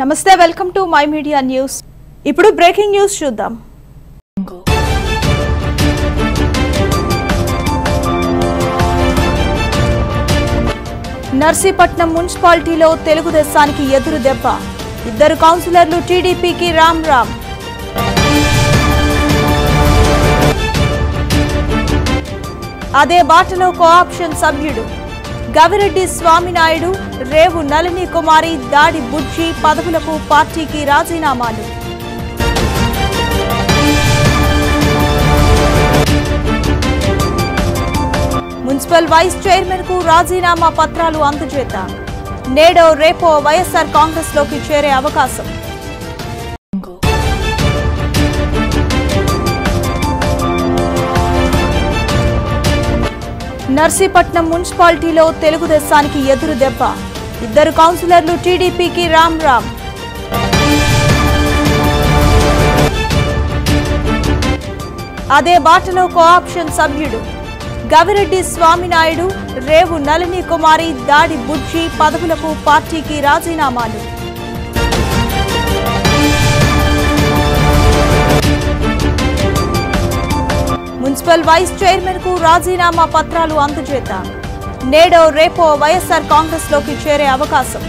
నమస్తే welcome to my media news. ఇప్పుడు breaking news చూద్దాం. నర్సీపట్నం మున్సిపాలిటీలో తెలుగుదేశానికి ఎదురు దెబ్బ. ఇద్దరు కౌన్సిలర్లు టీడీపీకి రామ్ రామ్. అదే బాటలో కోఆప్షన్ సభ్యుడు. గవిరెడ్డి స్వామినాయుడు రేవు నళిని కుమారి దాడి బుజ్జి పదవులకు పార్టీకి రాజీనామాలు మున్సిపల్ వైస్ చైర్మన్కు రాజీనామా పత్రాలు అందజేత. నేడో రేపో వైఎస్ఆర్ కాంగ్రెస్లోకి చేరే అవకాశం. నర్సీపట్నం మున్సిపాలిటీలో తెలుగుదేశానికి ఎదురు దెబ్బ. ఇద్దరు కౌన్సిలర్లు టీడీపీకి రామ్ రామ్. అదే బాటలో కోఆప్షన్ సభ్యుడు. గవిరెడ్డి స్వామినాయుడు రేవు నళిని కుమారి దాడి బుజ్జి పదవులకు పార్టీకి రాజీనామాలు. మున్సిపల్ వైస్ చైర్మన్కు రాజీనామా పత్రాలు అందజేత నేడో రేపో వైఎస్ఆర్ కాంగ్రెస్లోకి చేరే అవకాశం.